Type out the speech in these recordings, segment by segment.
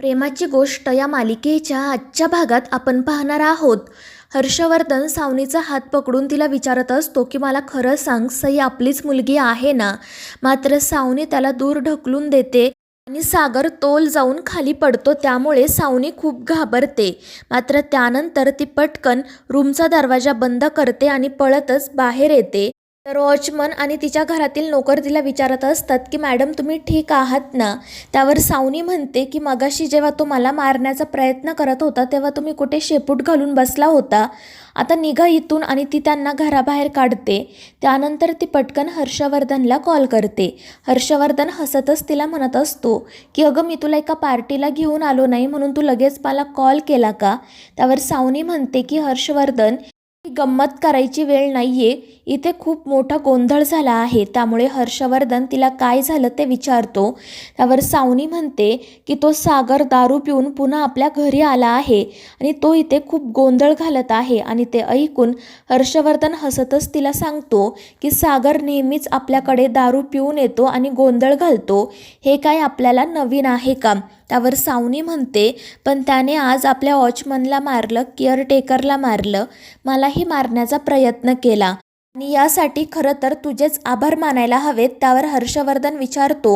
प्रेमाची गोष्ट या मालिकेच्या आजच्या भागात आपण पाहणार आहोत. हर्षवर्धन सावनीचा हात पकडून तिला विचारत असतो की मला खरं सांग सई आपलीच मुलगी आहे ना? मात्र सावनी त्याला दूर ढकलून देते आणि सागर तोल जाऊन खाली पडतो त्यामुळे सावनी खूप घाबरते. मात्र त्यानंतर ती पटकन रूमचा दरवाजा बंद करते आणि पळतच बाहेर येते. तर वॉचमन आणि तिच्या घरातील नोकर तिला विचारत असतात की मॅडम तुम्ही ठीक आहात ना? त्यावर सावनी म्हणते की मगाशी जेव्हा तो मला मारण्याचा प्रयत्न करत होता तेव्हा तुम्ही कुठे शेपूट घालून बसला होता? आता निघा इथून आणि ती त्यांना घराबाहेर काढते त्यानंतर ती पटकन हर्षवर्धनला कॉल करते. हर्षवर्धन हसतच तिला म्हणत असतो की अगं मी तुला एका पार्टीला घेऊन आलो नाही म्हणून तू लगेच मला कॉल केला का? त्यावर सावनी म्हणते की हर्षवर्धन ही गंमत करायची वेळ नाही आहे इथे खूप मोठा गोंधळ झाला आहे. त्यामुळे हर्षवर्धन तिला काय झालं ते विचारतो. त्यावर सावनी म्हणते की तो सागर दारू पिऊन पुन्हा आपल्या घरी आला आहे आणि तो इथे खूप गोंधळ घालत आहे आणि ते ऐकून हर्षवर्धन हसतच तिला सांगतो की सागर नेहमीच आपल्याकडे दारू पिऊन येतो आणि गोंधळ घालतो. हे काय आपल्याला नवीन आहे का? त्यावर सावनी म्हणते पण त्याने आज आपल्या वॉचमनला मारलं केअरटेकरला मारलं. मलाही मारण्याचा प्रयत्न केला. आणि यासाठी खरं तर तुझेच आभार मानायला हवेत त्यावर हर्षवर्धन विचारतो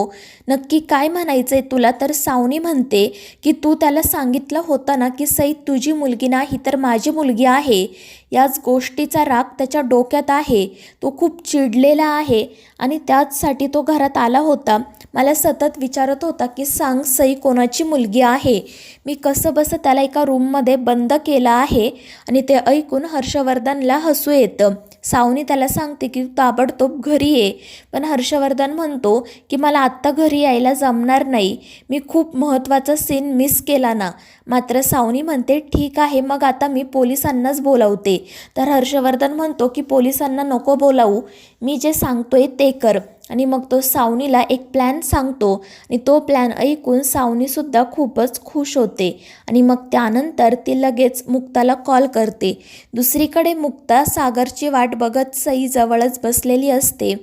नक्की काय म्हणायचं आहे तुला? तर सावनी म्हणते की तू त्याला सांगितलं होतं ना की सई तुझी मुलगी नाही तर माझी मुलगी आहे. याच गोष्टीचा राग त्याच्या डोक्यात आहे. तो खूप चिडलेला आहे आणि त्याचसाठी तो घरात आला होता. मला सतत विचारत होता की सांग सई कोणाची मुलगी आहे? मी कसं बसं त्याला एका रूममध्ये बंद केलं आहे आणि ते ऐकून हर्षवर्धनला हसू येतं. सावनी त्याला सांगते की ताबडतोब घरी ये. पण हर्षवर्धन म्हणतो की मला आत्ता घरी यायला जमणार नाही. मी खूप महत्त्वाचा सीन मिस केला ना. मात्र सावनी म्हणते ठीक आहे मग आता मी पोलिसांनाच बोलावते. तर हर्षवर्धन म्हणतो की पोलिसांना नको बोलावू. मी जे सांगतोय ते कर. आणि मग तो सावनीला एक प्लॅन सांगतो. आणि तो प्लॅन ऐकून सावनीसुद्धा खूपच खुश होते. आणि मग त्यानंतर ती लगेच मुक्ताला कॉल करते. दुसरीकडे मुक्ता सागरची वाट बघत सई जवळच बसलेली असते.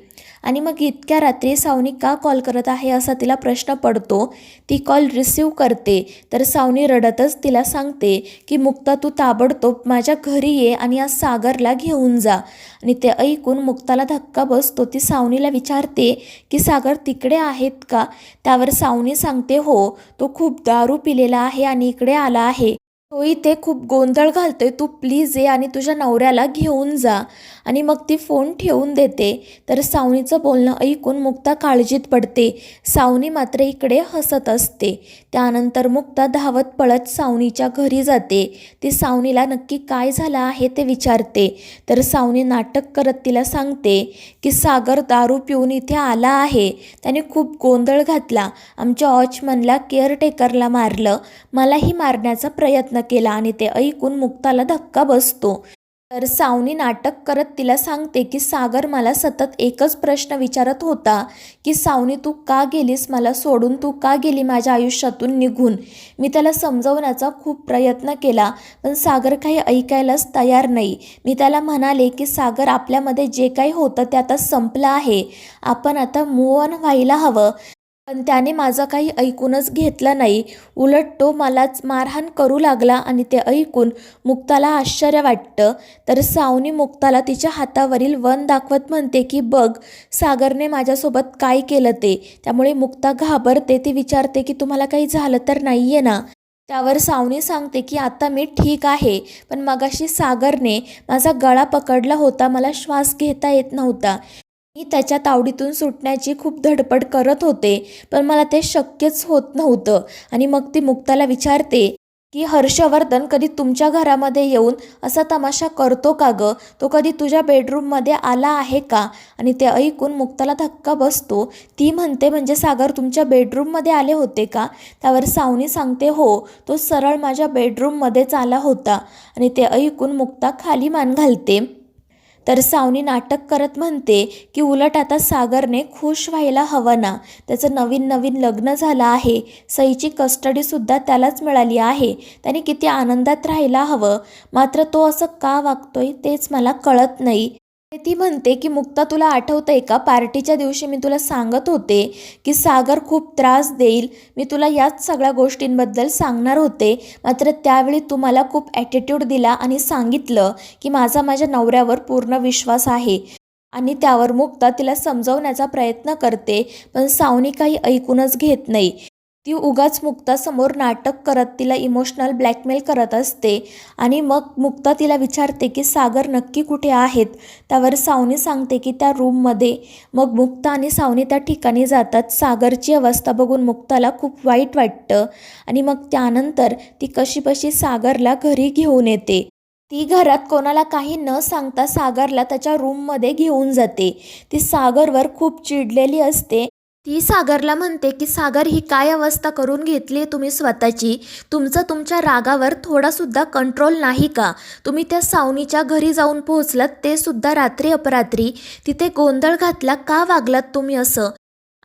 आणि मग इतक्या रात्री सावनी का कॉल करत आहे असा तिला प्रश्न पडतो. ती कॉल रिसीव करते. तर सावनी रडतच तिला सांगते की मुक्ता तू ताबडतोब माझ्या घरी ये आणि आज सागरला घेऊन जा. आणि ते ऐकून मुक्ताला धक्का बसतो. ती सावनीला विचारते की सागर तिकडे आहेत का? त्यावर सावनी सांगते हो तो खूप दारू पिलेला आहे आणि इकडे आला आहे. तो इथे खूप गोंधळ घालतोय. तू प्लीज ये आणि तुझ्या नवऱ्याला घेऊन जा. आणि मग ती फोन ठेवून देते. तर सावनीचं बोलणं ऐकून मुक्ता काळजीत पडते. सावनी मात्र इकडे हसत असते. त्यानंतर मुक्ता धावत पळत सावनीच्या घरी जाते. ती सावनीला नक्की काय झालं आहे ते विचारते. तर सावनी नाटक करत तिला सांगते की सागर दारू पिऊन इथे आला आहे. त्याने खूप गोंधळ घातला. आमच्या वॉचमनला केअरटेकरला मारलं. मलाही मारण्याचा प्रयत्न केला आणि ते ऐकून मुक्ताला धक्का बसतो. तर सावनी नाटक करत तिला सांगते की सागर मला सतत एकच प्रश्न विचारत होता की सावनी तू का गेलीस? मला सोडून तू का गेली माझ्या आयुष्यातून निघून? मी त्याला समजवण्याचा खूप प्रयत्न केला पण सागर काही ऐकायलाच तयार नाही. मी त्याला म्हणाले की सागर आपल्यामध्ये जे काही होतं ते आता संपलं आहे. आपण आता मूव ऑन व्हायला हवं. पण त्याने माझं काही ऐकूनच घेतलं नाही. उलट तो मलाच मारहाण करू लागला आणि ते ऐकून मुक्ताला आश्चर्य वाटतं. तर सावनी मुक्ताला तिच्या हातावरील वन दाखवत म्हणते की बघ सागरने माझ्यासोबत काय केलं ते त्यामुळे मुक्ता घाबरते. ती विचारते की तुम्हाला काही झालं तर नाही आहे ना त्यावर सावनी सांगते की आता मी ठीक आहे. पण मगाशी सागरने माझा गळा पकडला होता. मला श्वास घेता येत नव्हता. मी त्याच्या तावडीतून सुटण्याची खूप धडपड करत होते पण मला ते शक्यच होत नव्हतं. आणि मग ती मुक्ताला विचारते की हर्षवर्धन कधी तुमच्या घरामध्ये येऊन असा तमाशा करतो का गं? तो कधी तुझ्या बेडरूममध्ये आला आहे का? आणि ते ऐकून मुक्ताला धक्का बसतो. ती म्हणते म्हणजे सागर तुमच्या बेडरूममध्ये आले होते का? त्यावर सावनी सांगते हो तो सरळ माझ्या बेडरूममध्येच आला होता. आणि ते ऐकून मुक्ता खाली मान घालते. तर सावनी नाटक करत म्हणते की उलट आता सागरने खुश व्हायला हवं ना. त्याचं नवीन नवीन लग्न झालं आहे. सईची कस्टडीसुद्धा त्यालाच मिळाली आहे. त्याने किती आनंदात राहायला हवं. मात्र तो असं का वागतोय तेच मला कळत नाही. ती म्हणते की मुक्ता तुला आठवतंय का? पार्टीच्या दिवशी मी तुला सांगत होते की सागर खूप त्रास देईल. मी तुला याच सगळ्या गोष्टींबद्दल सांगणार होते. मात्र त्यावेळी तू मला खूप ॲटिट्यूड दिला आणि सांगितलं की माझा माझ्या नवऱ्यावर पूर्ण विश्वास आहे आणि त्यावर मुक्ता तिला समजवण्याचा प्रयत्न करते पण सावनी काही ऐकूनच घेत नाही. ती उगाच मुक्तासमोर नाटक करत तिला इमोशनल ब्लॅकमेल करत असते. आणि मग मुक्ता तिला विचारते की सागर नक्की कुठे आहेत? त्यावर सावनी सांगते की त्या रूममध्ये मग मुक्ता आणि सावनी त्या ठिकाणी जातात. सागरची अवस्था बघून मुक्ताला खूप वाईट वाटतं. आणि मग त्यानंतर ती कशीबशी सागरला घरी घेऊन येते. ती घरात कोणाला काही न सांगता सागरला त्याच्या रूममध्ये घेऊन जाते. ती सागरवर खूप चिडलेली असते. ती सागरला म्हणते की सागर ही काय अवस्था करून घेतली आहे तुम्ही स्वतःची? तुमचं तुमच्या रागावर थोडासुद्धा कंट्रोल नाही का? तुम्ही त्या सावनीच्या घरी जाऊन पोहोचलात ते सुद्धा रात्री अपरात्री. तिथे गोंधळ घातला का वागलात तुम्ही असं?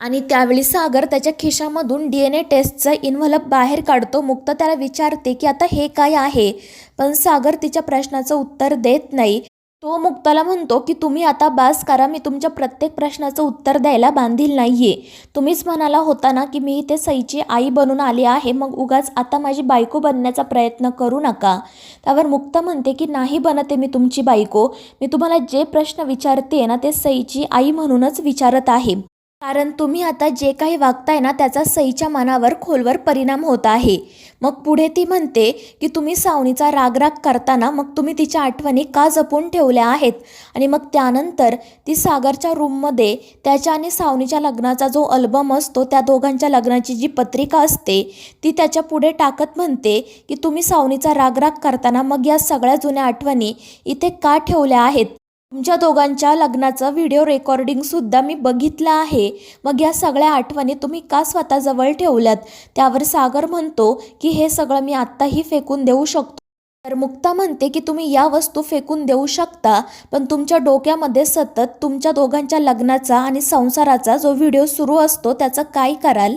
आणि त्यावेळी सागर त्याच्या खिशामधून डी एन ए टेस्टचा इन्व्हलप बाहेर काढतो. मुक्त त्याला विचारते की आता हे काय आहे? पण सागर तिच्या प्रश्नाचं उत्तर देत नाही. तो मुक्ताला म्हणतो की तुम्ही आता बास करा मी तुमच्या प्रत्येक प्रश्नाचं उत्तर द्यायला बांधील नाही आहे तुम्हीच म्हणाला होता ना की मी इथे सईची आई बनून आली आहे मग उगाच आता माझी बायको बनण्याचा प्रयत्न करू नका. त्यावर मुक्ता म्हणते की नाही बनते मी तुमची बायको. मी तुम्हाला जे प्रश्न विचारते ना ते सईची आई म्हणूनच विचारत आहे. कारण तुम्ही आता जे काही वागताय ना त्याचा सईच्या मनावर खोलवर परिणाम होत आहे. मग पुढे ती म्हणते की तुम्ही सावनीचा रागराग करताना मग तुम्ही तिच्या आठवणी का जपून ठेवल्या आहेत? आणि मग त्यानंतर ती सागरच्या रूममध्ये त्याच्या आणि सावनीच्या लग्नाचा जो अल्बम असतो त्या दोघांच्या लग्नाची जी पत्रिका असते ती त्याच्या पुढे टाकत म्हणते की तुम्ही सावनीचा रागराग करताना मग या सगळ्या जुन्या आठवणी इथे का ठेवल्या आहेत? तुमच्या दोघांच्या लग्नाचं व्हिडिओ रेकॉर्डिंगसुद्धा मी बघितलं आहे. मग या सगळ्या आठवणी तुम्ही का स्वतःजवळ ठेवल्यात? त्यावर सागर म्हणतो की हे सगळं मी आत्ताही फेकून देऊ शकतो. तर मुक्ता म्हणते की तुम्ही या वस्तू फेकून देऊ शकता पण तुमच्या डोक्यामध्ये सतत तुमच्या दोघांच्या लग्नाचा आणि संसाराचा जो व्हिडिओ सुरू असतो त्याचं काय कराल?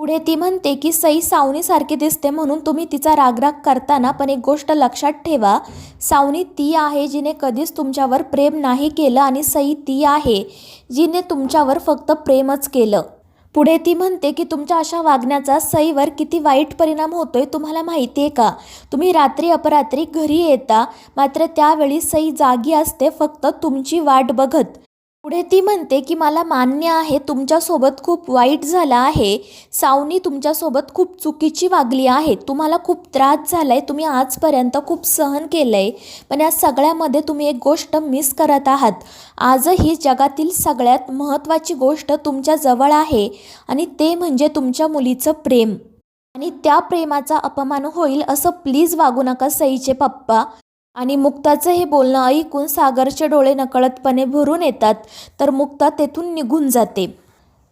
पुढे ती म्हणते की सई सावनीसारखी दिसते म्हणून तुम्ही तिचा रागराग करताना पण एक गोष्ट लक्षात ठेवा. सावनी ती आहे जिने कधीच तुमच्यावर प्रेम नाही केलं आणि सई ती आहे जिने तुमच्यावर फक्त प्रेमच केलं. पुढे ती म्हणते की तुमच्या अशा वागण्याचा सईवर किती वाईट परिणाम होतोय तुम्हाला माहिती आहे का? तुम्ही रात्री अपरात्री घरी येता मात्र त्यावेळी सई जागी असते फक्त तुमची वाट बघत. पुढे ती म्हणते की मला मान्य आहे तुमच्यासोबत खूप वाईट झालं आहे. सावनी तुमच्यासोबत खूप चुकीची वागली आहे. तुम्हाला खूप त्रास झाला आहे तुम्ही आजपर्यंत खूप सहन केलं आहे पण या सगळ्यामध्ये तुम्ही एक गोष्ट मिस करत आहात. आजही जगातील सगळ्यात महत्त्वाची गोष्ट तुमच्याजवळ आहे आणि ते म्हणजे तुमच्या मुलीचं प्रेम. आणि त्या प्रेमाचा अपमान होईल असं प्लीज वागू नका सईचे पप्पा. आणि मुक्ताचं हे बोलणं ऐकून सागरचे डोळे नकळतपणे भरून येतात तर मुक्ता तेथून निघून जाते.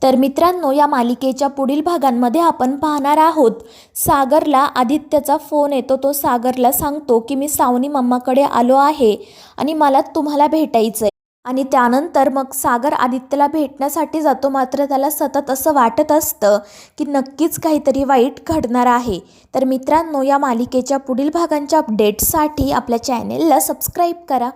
तर मित्रांनो या मालिकेच्या पुढील भागांमध्ये आपण पाहणार आहोत. सागरला आदित्यचा फोन येतो तो सागरला सांगतो की मी सावनी मम्माकडे आलो आहे आणि मला तुम्हाला भेटायचं आहे आणि त्यानंतर मग सागर आदित्यला भेटण्यासाठी जातो. मात्र त्याला सतत असं वाटत असतं की नक्कीच काहीतरी वाईट घडणार आहे. तर मित्रांनो या मालिकेच्या पुढील भागांच्या अपडेट्ससाठी आपल्या चॅनेलला सबस्क्राईब करा.